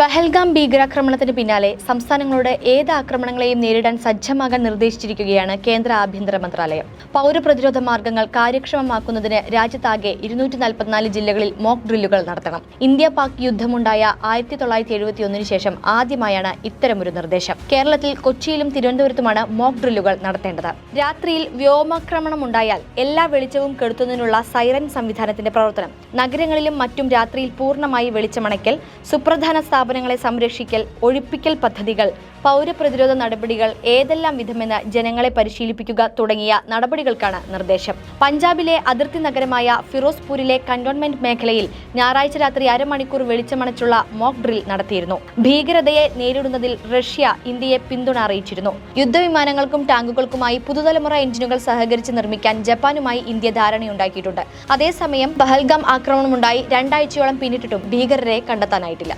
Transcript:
പഹൽഗാം ഭീകരാക്രമണത്തിന് പിന്നാലെ സംസ്ഥാനങ്ങളോട് ഏത് ആക്രമണങ്ങളെയും നേരിടാൻ സജ്ജമാകാൻ നിർദ്ദേശിച്ചിരിക്കുകയാണ് കേന്ദ്ര ആഭ്യന്തര മന്ത്രാലയം. പൗരപ്രതിരോധ മാർഗങ്ങൾ കാര്യക്ഷമമാക്കുന്നതിന് രാജ്യത്താകെ ഇരുന്നൂറ്റി നാൽപ്പത്തിനാല് ജില്ലകളിൽ മോക്ക് ഡ്രില്ലുകൾ നടത്തണം. ഇന്ത്യ പാക് യുദ്ധമുണ്ടായ ആയിരത്തി തൊള്ളായിരത്തി എഴുപത്തിയൊന്നിന് ശേഷം ആദ്യമായാണ് ഇത്തരമൊരു നിർദ്ദേശം. കേരളത്തിൽ കൊച്ചിയിലും തിരുവനന്തപുരത്തുമാണ് മോക്ക് ഡ്രില്ലുകൾ നടത്തേണ്ടത്. രാത്രിയിൽ വ്യോമാക്രമണം ഉണ്ടായാൽ എല്ലാ വെളിച്ചവും കെടുത്തുന്നതിനുള്ള സൈറൻ സംവിധാനത്തിന്റെ പ്രവർത്തനം. നഗരങ്ങളിലും മറ്റും രാത്രിയിൽ പൂർണമായി വെളിച്ചമണയ്ക്കൽ സുപ്രധാന സ്ഥാപനങ്ങളെ സംരക്ഷിക്കൽ ഒഴിപ്പിക്കൽ പദ്ധതികൾ പൗരപ്രതിരോധ നടപടികൾ ഏതെല്ലാം വിധമെന്ന് ജനങ്ങളെ പരിശീലിപ്പിക്കുക തുടങ്ങിയ നടപടികൾക്കാണ് നിർദ്ദേശം. പഞ്ചാബിലെ അതിർത്തി നഗരമായ ഫിറോസ്പൂരിലെ കന്റോൺമെന്റ് മേഖലയിൽ ഞായറാഴ്ച രാത്രി അരമണിക്കൂർ വെളിച്ചമണച്ചുള്ള മോക്ക് ഡ്രിൽ നടത്തിയിരുന്നു. ഭീകരതയെ നേരിടുന്നതിൽ റഷ്യ ഇന്ത്യയെ പിന്തുണ അറിയിച്ചിരുന്നു. യുദ്ധവിമാനങ്ങൾക്കും ടാങ്കുകൾക്കുമായി പുതുതലമുറ എഞ്ചിനുകൾ സഹകരിച്ച് നിർമ്മിക്കാൻ ജപ്പാനുമായി ഇന്ത്യ ധാരണയുണ്ടാക്കിയിട്ടുണ്ട്. അതേസമയം പഹൽഗാം ആക്രമണമുണ്ടായി. രണ്ടാഴ്ചയോളം പിന്നിട്ടിട്ടും ഭീകരരെ കണ്ടെത്താനായിട്ടില്ല.